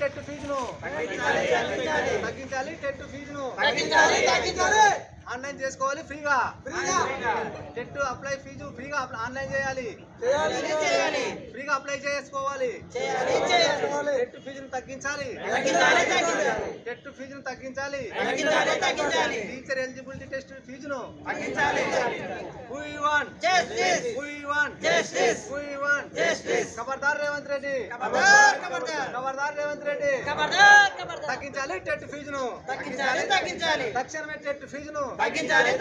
ఫీజును. తగ్గించాలి టెట్ ఫీజును. తగ్గించాలి తగ్గించాలి. ఆన్లైన్ చేసుకోవాలి ఫ్రీగా. ఫ్రీగా. టెట్ అప్లై ఫీజు ఫ్రీగా ఆన్లైన్ చేయాలి. ఫ్రీగా అప్లై చేసుకోవాలి. టెట్ ఫీజును తగ్గించాలి. టెట్ ఫీజును తగ్గించాలి. టీచర్ ఎలిజిబిలిటీ టెస్ట్ ఫీజును. ఖబర్దార్ రేవంత్ రెడ్డి ఖబర్దార్, రేవంత్ రెడ్డి తగ్గించాలి టెట్ ఫీజును తగ్గించాలి తగ్గించాలి తక్షణమే టెట్ ఫీజును తగ్గించాలి.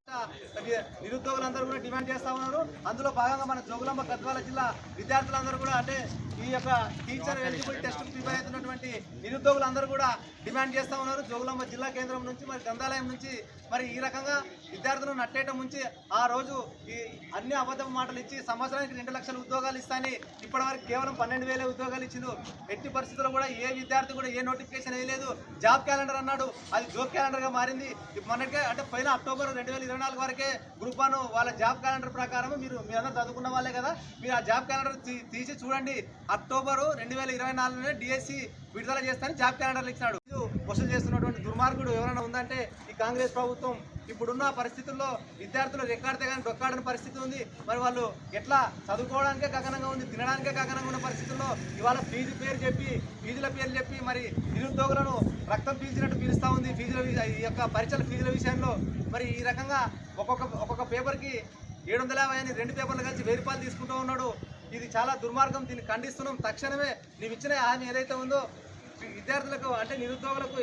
నిరుద్యోగులందరూ కూడా డిమాండ్ చేస్తా ఉన్నారు. అందులో భాగంగా మన జోగులాంబ గద్వాల జిల్లా విద్యార్థులందరూ కూడా అంటే ఈ యొక్క టీచర్ ఎలిజిబుల్ టెస్ట్ ప్రిపేర్ అవుతున్నటువంటి నిరుద్యోగులందరూ కూడా డిమాండ్ చేస్తా ఉన్నారు. జోగులాంబ జిల్లా కేంద్రం నుంచి మరి గ్రంథాలయం నుంచి మరి ఈ రకంగా విద్యార్థులను నట్టేయటం నుంచి ఆ రోజు ఈ అన్ని అబద్ధం మాటలు ఇచ్చి సంవత్సరానికి రెండు లక్షల ఉద్యోగాలు ఇస్తాని ఇప్పటివరకు కేవలం పన్నెండు వేల ఉద్యోగాలు ఇచ్చిండు ఎట్టి పరిస్థితుల్లో కూడా ఏ విద్యార్థి కూడా ఏ నోటిఫికేషన్ వేయలేదు. జాబ్ క్యాలెండర్ అన్నాడు. అది జోబ్ క్యాలెండర్గా మారింది. మొన్నటికే అంటే పైన అక్టోబర్ రెండు వేల ఇరవై నాలుగు వరకే గ్రూప్ వన్ వాళ్ళ జాబ్ క్యాలెండర్ ప్రకారం మీరు మీరందరూ చదువుకున్న వాళ్ళే కదా. మీరు ఆ జాబ్ క్యాలెండర్ తీసి చూడండి. అక్టోబరు రెండు వేల ఇరవై నాలుగునే డిఎస్సి విడుదల చేస్తానని జాబ్ క్యాలెండర్లు ఇచ్చినాడు. వసూలు చేస్తున్నటువంటి దుర్మార్గుడు ఎవరైనా ఉందంటే ఈ కాంగ్రెస్ ప్రభుత్వం ఇప్పుడున్న పరిస్థితుల్లో విద్యార్థులు రెక్కాడితే కానీ డొక్కాడని పరిస్థితి ఉంది. మరి వాళ్ళు ఎట్లా చదువుకోవడానికే గగనంగా ఉంది తినడానికే గగనంగా ఉన్న పరిస్థితుల్లో ఇవాళ ఫీజు పేరు చెప్పి ఫీజుల పేరు చెప్పి మరి నిరుద్యోగులను రక్తం పీల్చినట్టు పీలుస్తూ ఉంది ఫీజుల ఈ యొక్క పరీక్షల ఫీజుల విషయంలో. మరి ఈ రకంగా ఒక్కొక్క ఒక్కొక్క పేపర్కి ఏడు వందల యాభై అని రెండు పేపర్లు కలిసి వెయ్యి రూపాయలు తీసుకుంటూ ఉన్నాడు. ఇది చాలా దుర్మార్గం దీన్ని ఖండిస్తున్నాం. తక్షణమే నీవు ఇచ్చిన హామీ ఏదైతే ఉందో విద్యార్థులకు అంటే నిరుద్యోగులకు